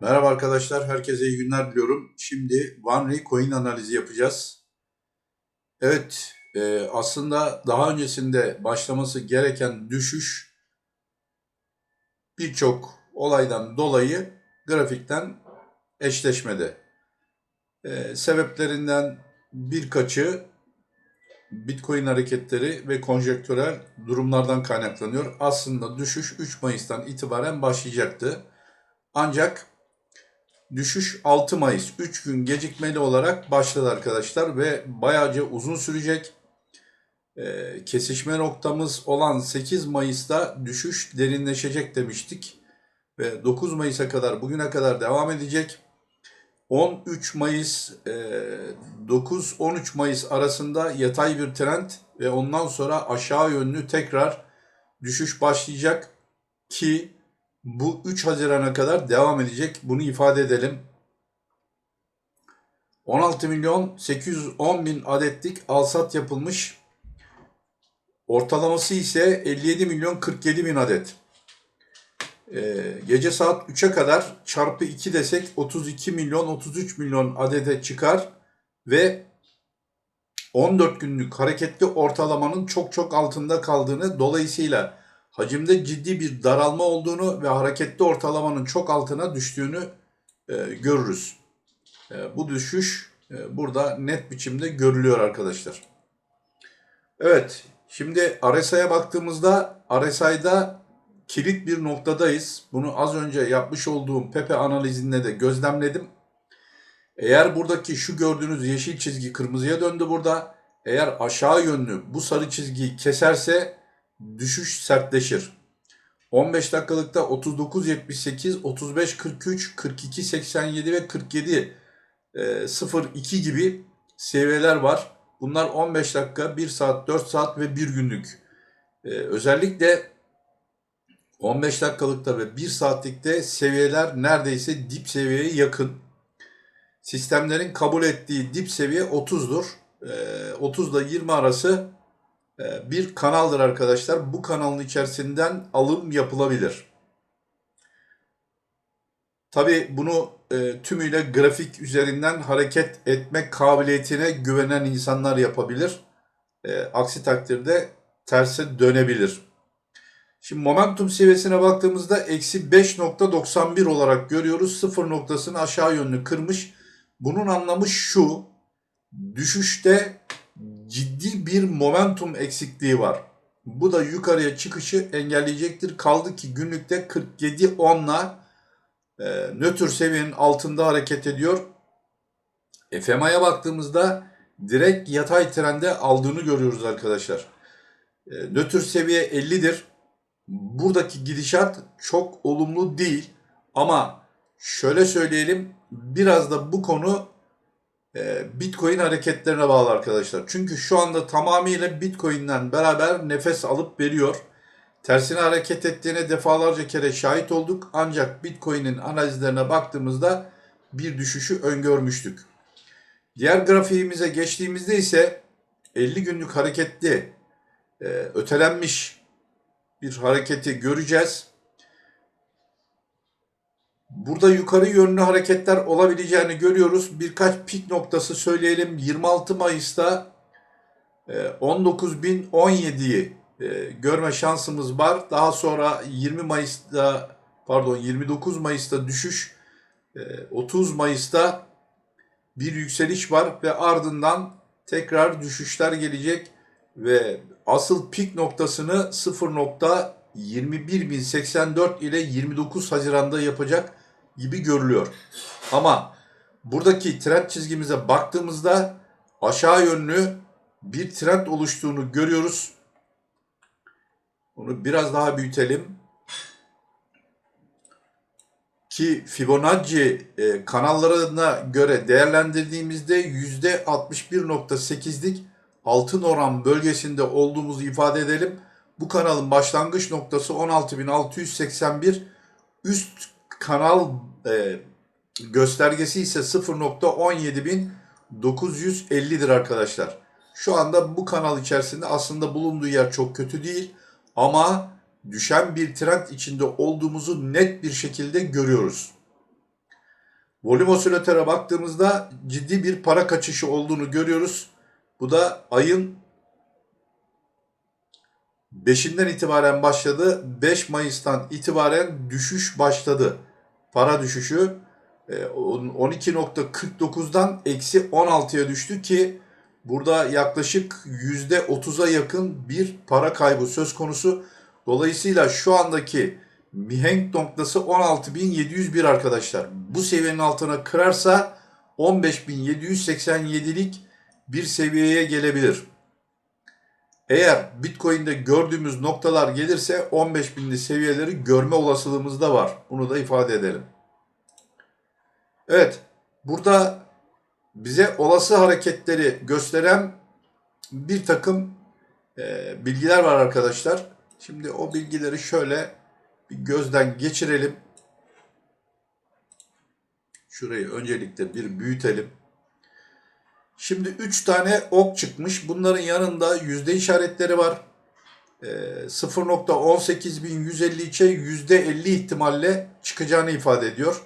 Merhaba arkadaşlar, herkese iyi günler diliyorum. Şimdi OneRay coin analizi yapacağız. Evet, e, aslında daha öncesinde başlaması gereken düşüş birçok olaydan dolayı grafikten eşleşmedi. E, sebeplerinden birkaçı Bitcoin hareketleri ve konjektürel durumlardan kaynaklanıyor. Aslında düşüş 3 Mayıs'tan itibaren başlayacaktı. Ancak Düşüş 6 Mayıs 3 gün gecikmeli olarak başladı arkadaşlar ve bayağıca uzun sürecek. Ee, kesişme noktamız olan 8 Mayıs'ta düşüş derinleşecek demiştik. Ve 9 Mayıs'a kadar bugüne kadar devam edecek. 13 Mayıs, e, 9-13 Mayıs arasında yatay bir trend ve ondan sonra aşağı yönlü tekrar düşüş başlayacak ki bu 3 Haziran'a kadar devam edecek. Bunu ifade edelim. 16 milyon 810 bin adetlik alsat yapılmış. Ortalaması ise 57 milyon 47 bin adet. Ee, gece saat 3'e kadar çarpı 2 desek 32 milyon 33 milyon adete çıkar ve 14 günlük hareketli ortalamanın çok çok altında kaldığını dolayısıyla hacimde ciddi bir daralma olduğunu ve hareketli ortalamanın çok altına düştüğünü e, görürüz. E, bu düşüş e, burada net biçimde görülüyor arkadaşlar. Evet, şimdi RSI'ye baktığımızda RSI'da kilit bir noktadayız. Bunu az önce yapmış olduğum Pepe analizinde de gözlemledim. Eğer buradaki şu gördüğünüz yeşil çizgi kırmızıya döndü burada. Eğer aşağı yönlü bu sarı çizgiyi keserse düşüş sertleşir. 15 dakikalıkta 39.78, 35.43, 42.87 ve 47 02 gibi seviyeler var. Bunlar 15 dakika, 1 saat, 4 saat ve 1 günlük. E, özellikle 15 dakikalıkta ve 1 saatlikte seviyeler neredeyse dip seviyeye yakın. Sistemlerin kabul ettiği dip seviye 30'dur. E, 30 ile 20 arası ee, bir kanaldır arkadaşlar. Bu kanalın içerisinden alım yapılabilir. Tabi bunu e, tümüyle grafik üzerinden hareket etmek kabiliyetine güvenen insanlar yapabilir. E, aksi takdirde terse dönebilir. Şimdi momentum seviyesine baktığımızda eksi 5.91 olarak görüyoruz. Sıfır noktasını aşağı yönlü kırmış. Bunun anlamı şu. Düşüşte ciddi bir momentum eksikliği var. Bu da yukarıya çıkışı engelleyecektir. Kaldı ki günlükte 47.10'la e, nötr seviyenin altında hareket ediyor. FMA'ya baktığımızda direkt yatay trende aldığını görüyoruz arkadaşlar. E, nötr seviye 50'dir. Buradaki gidişat çok olumlu değil. Ama şöyle söyleyelim biraz da bu konu Bitcoin hareketlerine bağlı arkadaşlar. Çünkü şu anda tamamıyla Bitcoin'den beraber nefes alıp veriyor. Tersine hareket ettiğine defalarca kere şahit olduk. Ancak Bitcoin'in analizlerine baktığımızda bir düşüşü öngörmüştük. Diğer grafiğimize geçtiğimizde ise 50 günlük hareketli e, ötelenmiş bir hareketi göreceğiz. Burada yukarı yönlü hareketler olabileceğini görüyoruz. Birkaç pik noktası söyleyelim. 26 Mayıs'ta 19.017'yi e, e, görme şansımız var. Daha sonra 20 Mayıs'ta pardon 29 Mayıs'ta düşüş, 30 e, Mayıs'ta bir yükseliş var ve ardından tekrar düşüşler gelecek ve asıl pik noktasını 0.21084 ile 29 Haziran'da yapacak gibi görülüyor. Ama buradaki trend çizgimize baktığımızda aşağı yönlü bir trend oluştuğunu görüyoruz. Bunu biraz daha büyütelim. Ki Fibonacci e, kanallarına göre değerlendirdiğimizde %61.8'lik altın oran bölgesinde olduğumuzu ifade edelim. Bu kanalın başlangıç noktası 16.681 üst kanal e, göstergesi ise 0.17950'dir arkadaşlar. Şu anda bu kanal içerisinde aslında bulunduğu yer çok kötü değil ama düşen bir trend içinde olduğumuzu net bir şekilde görüyoruz. Volüm osilatöre baktığımızda ciddi bir para kaçışı olduğunu görüyoruz. Bu da ayın 5'inden itibaren başladı. 5 Mayıs'tan itibaren düşüş başladı. Para düşüşü e, 12.49'dan eksi 16'ya düştü ki burada yaklaşık %30'a yakın bir para kaybı söz konusu. Dolayısıyla şu andaki mihenk noktası 16.701 arkadaşlar. Bu seviyenin altına kırarsa 15.787'lik bir seviyeye gelebilir. Eğer Bitcoin'de gördüğümüz noktalar gelirse 15.000'li seviyeleri görme olasılığımız da var. Bunu da ifade edelim. Evet, burada bize olası hareketleri gösteren bir takım e, bilgiler var arkadaşlar. Şimdi o bilgileri şöyle bir gözden geçirelim. Şurayı öncelikle bir büyütelim. Şimdi 3 tane ok çıkmış. Bunların yanında yüzde işaretleri var. E, 0.18153'e yüzde 50 ihtimalle çıkacağını ifade ediyor.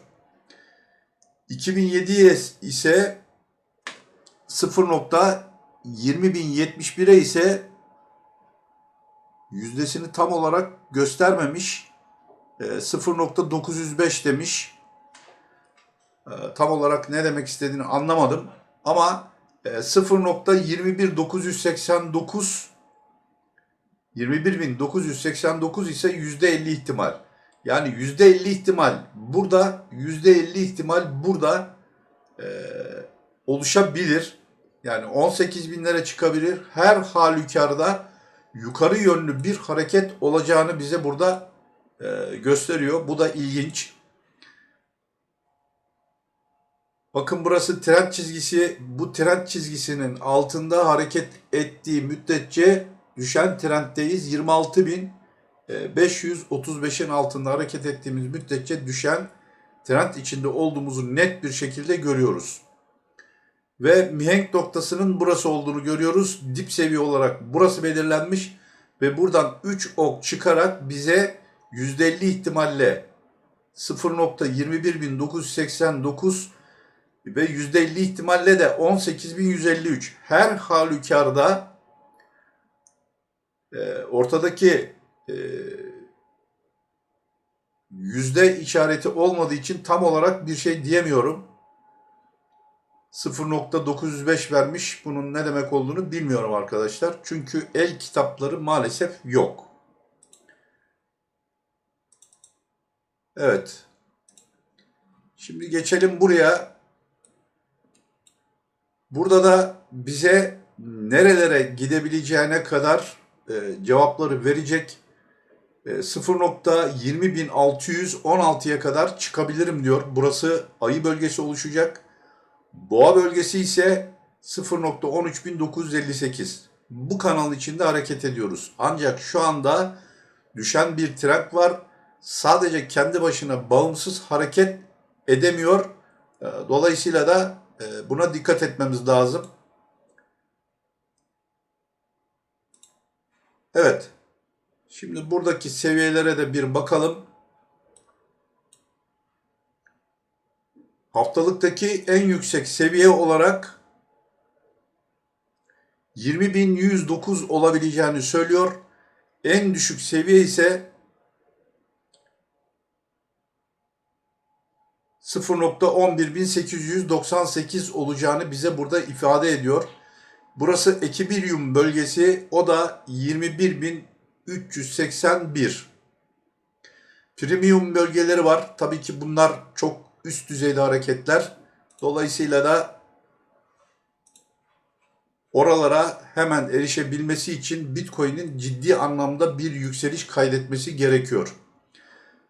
2007'ye ise 0.20071'e ise yüzdesini tam olarak göstermemiş. E, 0.905 demiş. E, tam olarak ne demek istediğini anlamadım. Ama 0.21989 21.989 ise %50 ihtimal. Yani %50 ihtimal burada, %50 ihtimal burada e, oluşabilir. Yani 18 binlere çıkabilir. Her halükarda yukarı yönlü bir hareket olacağını bize burada e, gösteriyor. Bu da ilginç. Bakın burası trend çizgisi. Bu trend çizgisinin altında hareket ettiği müddetçe düşen trenddeyiz. 26.535'in altında hareket ettiğimiz müddetçe düşen trend içinde olduğumuzu net bir şekilde görüyoruz. Ve mihenk noktasının burası olduğunu görüyoruz. Dip seviye olarak burası belirlenmiş ve buradan 3 ok çıkarak bize %50 ihtimalle 0.21989 ve %50 ihtimalle de 18.153 her halükarda e, ortadaki e, yüzde işareti olmadığı için tam olarak bir şey diyemiyorum. 0.905 vermiş. Bunun ne demek olduğunu bilmiyorum arkadaşlar. Çünkü el kitapları maalesef yok. Evet. Şimdi geçelim buraya. Burada da bize nerelere gidebileceğine kadar e, cevapları verecek. E, 0.20616'ya kadar çıkabilirim diyor. Burası ayı bölgesi oluşacak. Boğa bölgesi ise 0.13958. Bu kanal içinde hareket ediyoruz. Ancak şu anda düşen bir trend var. Sadece kendi başına bağımsız hareket edemiyor. E, Dolayısıyla da buna dikkat etmemiz lazım. Evet. Şimdi buradaki seviyelere de bir bakalım. Haftalıktaki en yüksek seviye olarak 20.109 olabileceğini söylüyor. En düşük seviye ise 0.11898 olacağını bize burada ifade ediyor. Burası Ekibirium bölgesi. O da 21.381. Premium bölgeleri var. Tabii ki bunlar çok üst düzeyde hareketler. Dolayısıyla da oralara hemen erişebilmesi için Bitcoin'in ciddi anlamda bir yükseliş kaydetmesi gerekiyor.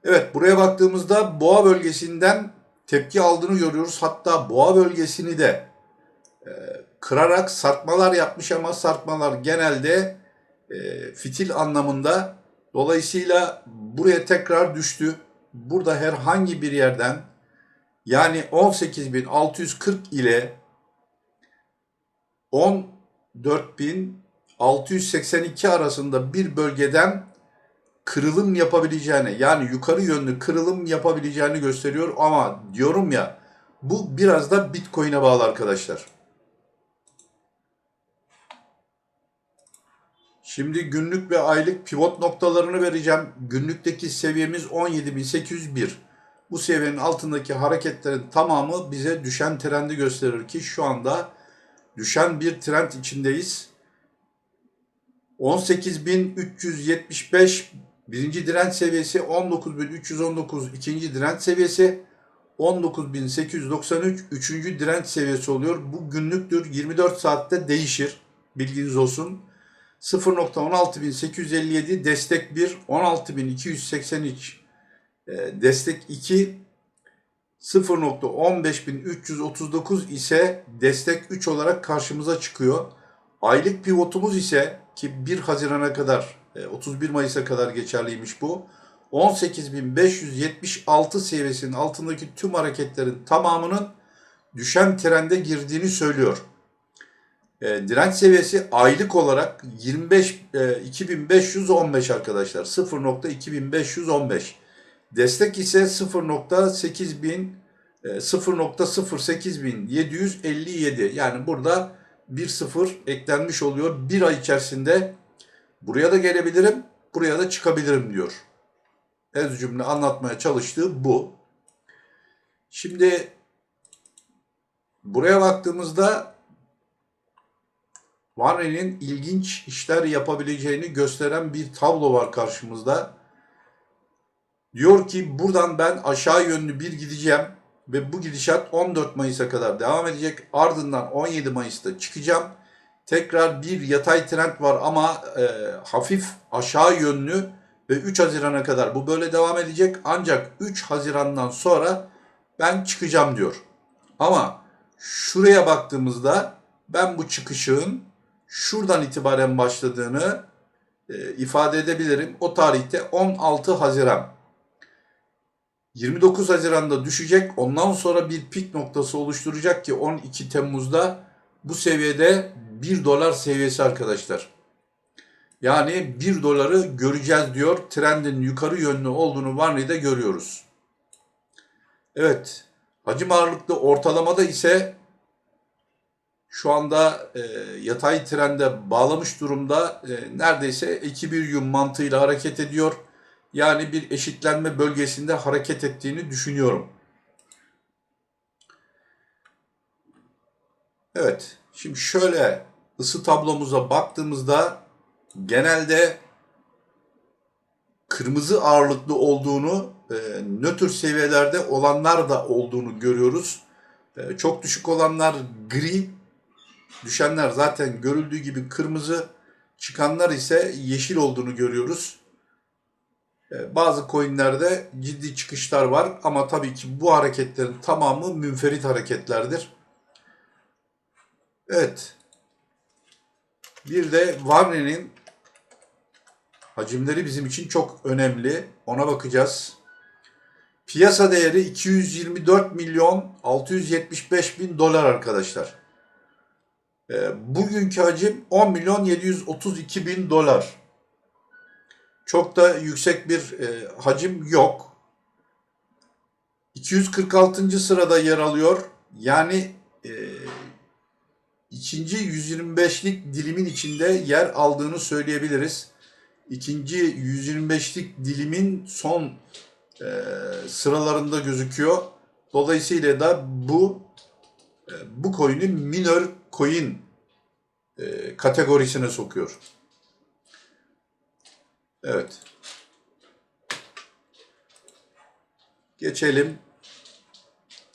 Evet buraya baktığımızda boğa bölgesinden tepki aldığını görüyoruz. Hatta boğa bölgesini de e, kırarak sarkmalar yapmış ama sarkmalar genelde e, fitil anlamında. Dolayısıyla buraya tekrar düştü. Burada herhangi bir yerden yani 18.640 ile 14.682 arasında bir bölgeden kırılım yapabileceğini yani yukarı yönlü kırılım yapabileceğini gösteriyor ama diyorum ya Bu biraz da Bitcoin'e bağlı arkadaşlar. Şimdi günlük ve aylık pivot noktalarını vereceğim. Günlükteki seviyemiz 17.801. Bu seviyenin altındaki hareketlerin tamamı bize düşen trendi gösterir ki şu anda düşen bir trend içindeyiz. 18.375 birinci direnç seviyesi, 19.319 ikinci direnç seviyesi, 19.893 üçüncü direnç seviyesi oluyor. Bu günlüktür. 24 saatte değişir. Bilginiz olsun. 0.16857 destek 1, 16.283 e, destek 2, 0.15339 ise destek 3 olarak karşımıza çıkıyor. Aylık pivotumuz ise ki 1 Haziran'a kadar, 31 Mayıs'a kadar geçerliymiş bu. 18.576 seviyesinin altındaki tüm hareketlerin tamamının düşen trende girdiğini söylüyor. E, direnç seviyesi aylık olarak 25 e, 2515 arkadaşlar. 0.2515. Destek ise 0.8000 e, 0.08757 yani burada bir sıfır eklenmiş oluyor. Bir ay içerisinde buraya da gelebilirim, buraya da çıkabilirim diyor. Ez cümle anlatmaya çalıştığı bu. Şimdi buraya baktığımızda Warren'in ilginç işler yapabileceğini gösteren bir tablo var karşımızda. Diyor ki buradan ben aşağı yönlü bir gideceğim ve bu gidişat 14 Mayıs'a kadar devam edecek. Ardından 17 Mayıs'ta çıkacağım. Tekrar bir yatay trend var ama e, hafif aşağı yönlü ve 3 Haziran'a kadar bu böyle devam edecek. Ancak 3 Haziran'dan sonra ben çıkacağım diyor. Ama şuraya baktığımızda ben bu çıkışın şuradan itibaren başladığını e, ifade edebilirim. O tarihte 16 Haziran. 29 Haziran'da düşecek. Ondan sonra bir pik noktası oluşturacak ki 12 Temmuz'da bu seviyede 1 dolar seviyesi arkadaşlar. Yani 1 doları göreceğiz diyor. Trendin yukarı yönlü olduğunu Varney'de görüyoruz. Evet. Hacim ağırlıklı ortalamada ise şu anda e, yatay trende bağlamış durumda e, neredeyse ekilibrium mantığıyla hareket ediyor. Yani bir eşitlenme bölgesinde hareket ettiğini düşünüyorum. Evet, şimdi şöyle ısı tablomuza baktığımızda genelde kırmızı ağırlıklı olduğunu, e, nötr seviyelerde olanlar da olduğunu görüyoruz. E, çok düşük olanlar gri, düşenler zaten görüldüğü gibi kırmızı, çıkanlar ise yeşil olduğunu görüyoruz. E, bazı coinlerde ciddi çıkışlar var ama tabii ki bu hareketlerin tamamı münferit hareketlerdir. Evet. Bir de Warren'in hacimleri bizim için çok önemli. Ona bakacağız. Piyasa değeri 224 milyon 675 bin dolar arkadaşlar. E, bugünkü hacim 10 milyon 732 bin dolar. Çok da yüksek bir e, hacim yok. 246. sırada yer alıyor. Yani ikinci 125'lik dilimin içinde yer aldığını söyleyebiliriz. İkinci 125'lik dilimin son e, sıralarında gözüküyor. Dolayısıyla da bu e, bu coin'i minor coin e, kategorisine sokuyor. Evet. Geçelim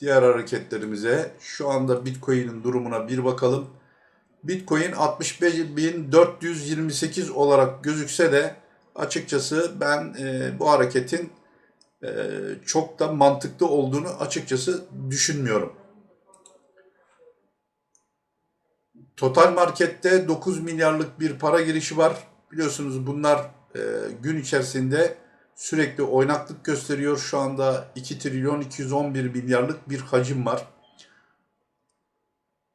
diğer hareketlerimize. Şu anda Bitcoin'in durumuna bir bakalım. Bitcoin 65.428 olarak gözükse de açıkçası ben e, bu hareketin e, çok da mantıklı olduğunu açıkçası düşünmüyorum. Total markette 9 milyarlık bir para girişi var. Biliyorsunuz bunlar e, gün içerisinde sürekli oynaklık gösteriyor. Şu anda 2 trilyon 211 milyarlık bir hacim var.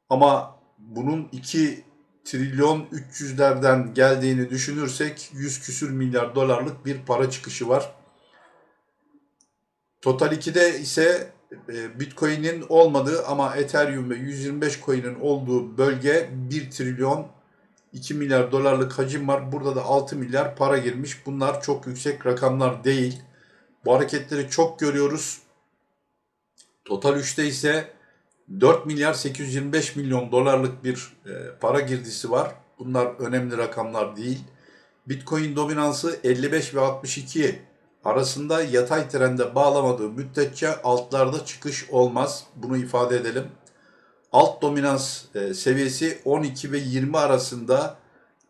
Ama bunun 2 trilyon 300'lerden geldiğini düşünürsek 100 küsür milyar dolarlık bir para çıkışı var. Total 2'de ise e, Bitcoin'in olmadığı ama Ethereum ve 125 coin'in olduğu bölge 1 trilyon 2 milyar dolarlık hacim var. Burada da 6 milyar para girmiş. Bunlar çok yüksek rakamlar değil. Bu hareketleri çok görüyoruz. Total 3'te ise 4 milyar 825 milyon dolarlık bir e, para girdisi var. Bunlar önemli rakamlar değil. Bitcoin dominansı 55 ve 62 arasında yatay trende bağlamadığı müddetçe altlarda çıkış olmaz. Bunu ifade edelim. Alt dominans e, seviyesi 12 ve 20 arasında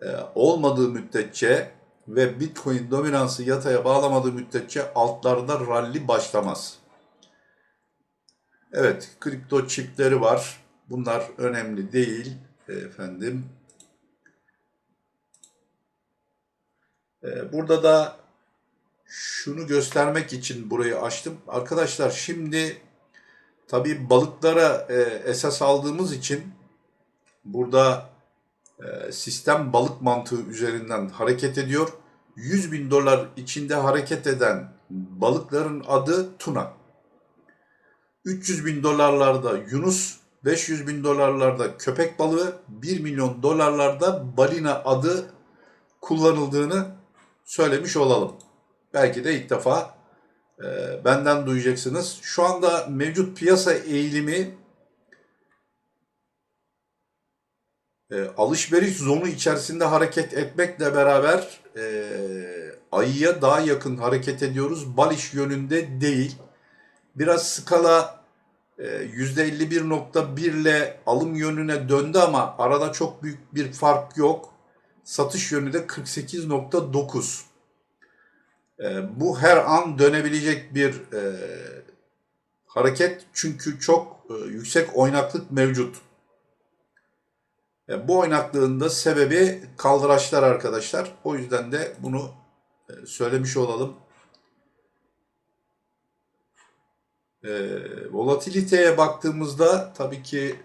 e, olmadığı müddetçe ve Bitcoin dominansı yataya bağlamadığı müddetçe altlarda rally başlamaz. Evet, kripto çipleri var. Bunlar önemli değil efendim. Ee, Burada da şunu göstermek için burayı açtım. Arkadaşlar şimdi tabii balıklara e, esas aldığımız için burada e, sistem balık mantığı üzerinden hareket ediyor. 100 bin dolar içinde hareket eden balıkların adı tuna. 300 bin dolarlarda Yunus, 500 bin dolarlarda köpek balığı, 1 milyon dolarlarda balina adı kullanıldığını söylemiş olalım. Belki de ilk defa benden duyacaksınız. Şu anda mevcut piyasa eğilimi e, alışveriş zonu içerisinde hareket etmekle beraber e, ayıya daha yakın hareket ediyoruz. Baliş yönünde değil. Biraz skala e, %51.1 ile alım yönüne döndü ama arada çok büyük bir fark yok. Satış yönü de 48.9. E, bu her an dönebilecek bir e, hareket çünkü çok e, yüksek oynaklık mevcut. E, bu oynaklığın da sebebi kaldıraçlar arkadaşlar. O yüzden de bunu e, söylemiş olalım. E, volatiliteye baktığımızda tabii ki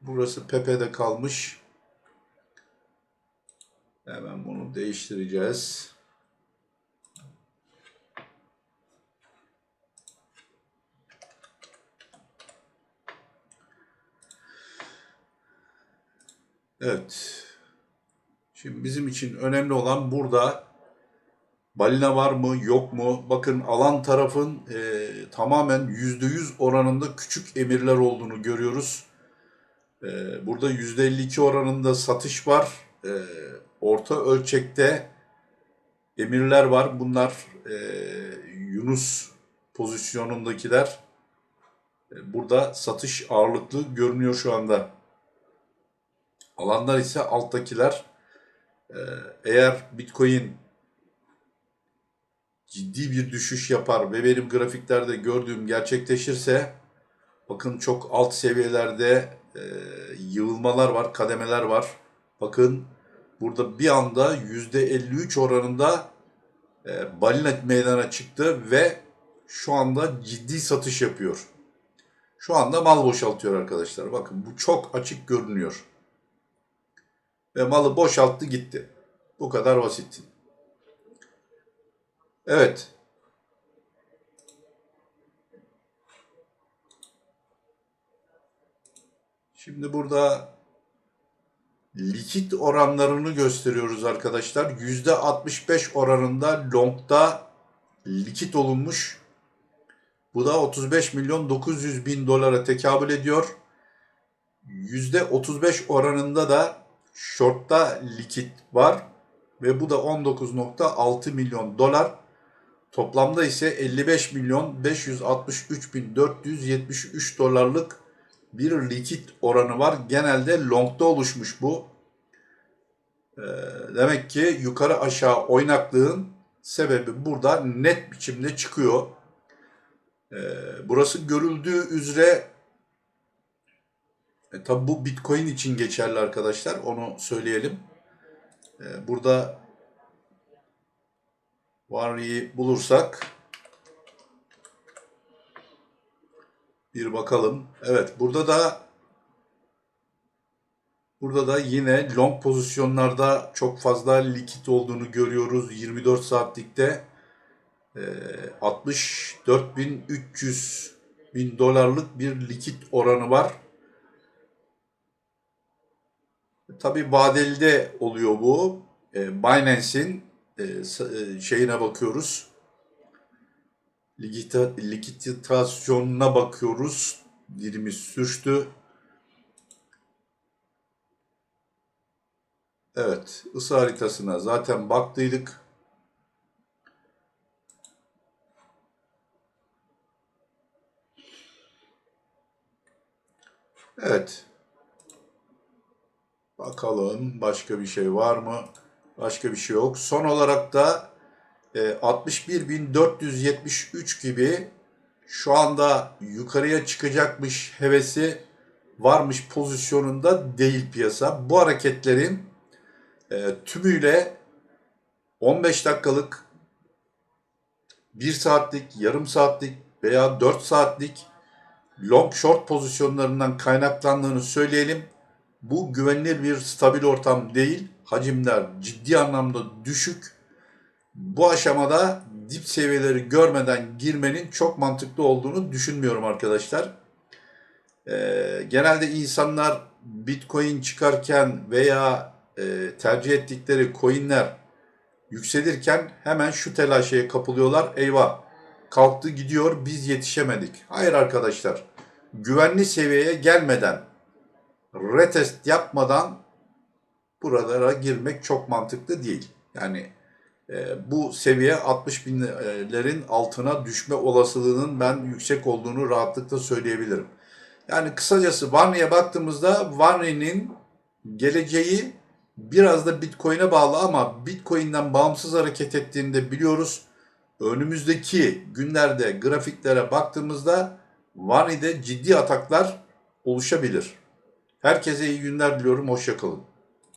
burası Pepe'de kalmış. Hemen bunu değiştireceğiz. Evet. Şimdi bizim için önemli olan burada balina var mı yok mu? Bakın alan tarafın e, tamamen %100 oranında küçük emirler olduğunu görüyoruz. E, burada %52 oranında satış var. E, orta ölçekte emirler var. Bunlar e, Yunus pozisyonundakiler. E, burada satış ağırlıklı görünüyor şu anda. Alanlar ise alttakiler. Ee, Eğer Bitcoin ciddi bir düşüş yapar ve benim grafiklerde gördüğüm gerçekleşirse bakın çok alt seviyelerde e, yığılmalar var, kademeler var. Bakın burada bir anda %53 oranında e, meydana çıktı ve şu anda ciddi satış yapıyor. Şu anda mal boşaltıyor arkadaşlar. Bakın bu çok açık görünüyor ve malı boşalttı gitti. Bu kadar basit. Evet. Şimdi burada likit oranlarını gösteriyoruz arkadaşlar. %65 oranında longda likit olunmuş. Bu da 35 milyon 900 bin dolara tekabül ediyor. %35 oranında da short'ta likit var ve bu da 19.6 milyon dolar. Toplamda ise 55 milyon 563 bin 473 dolarlık bir likit oranı var. Genelde long'da oluşmuş bu. Ee, demek ki yukarı aşağı oynaklığın sebebi burada net biçimde çıkıyor. Ee, burası görüldüğü üzere e, tabi bu Bitcoin için geçerli arkadaşlar. Onu söyleyelim. E, burada Varly'yi bulursak bir bakalım. Evet burada da burada da yine long pozisyonlarda çok fazla likit olduğunu görüyoruz. 24 saatlikte e, 64.300 bin dolarlık bir likit oranı var. Tabii vadeli oluyor bu. E, Binance'in e, e, şeyine bakıyoruz. Likiditasyonuna bakıyoruz. Dilimiz sürçtü. Evet, ısı haritasına zaten baktıydık. Evet. Bakalım başka bir şey var mı? Başka bir şey yok. Son olarak da e, 61.473 gibi şu anda yukarıya çıkacakmış hevesi varmış pozisyonunda değil piyasa. Bu hareketlerin e, tümüyle 15 dakikalık, 1 saatlik, yarım saatlik veya 4 saatlik long short pozisyonlarından kaynaklandığını söyleyelim. Bu güvenilir bir stabil ortam değil. Hacimler ciddi anlamda düşük. Bu aşamada dip seviyeleri görmeden girmenin çok mantıklı olduğunu düşünmüyorum arkadaşlar. Ee, genelde insanlar Bitcoin çıkarken veya e, tercih ettikleri coinler yükselirken hemen şu telaşeye kapılıyorlar. Eyvah kalktı gidiyor biz yetişemedik. Hayır arkadaşlar güvenli seviyeye gelmeden retest yapmadan buralara girmek çok mantıklı değil. Yani e, bu seviye 60 binlerin altına düşme olasılığının ben yüksek olduğunu rahatlıkla söyleyebilirim. Yani kısacası Warney'e baktığımızda Warney'nin geleceği biraz da Bitcoin'e bağlı ama Bitcoin'den bağımsız hareket ettiğini de biliyoruz. Önümüzdeki günlerde grafiklere baktığımızda Warney'de ciddi ataklar oluşabilir. Herkese iyi günler diliyorum. Hoşçakalın.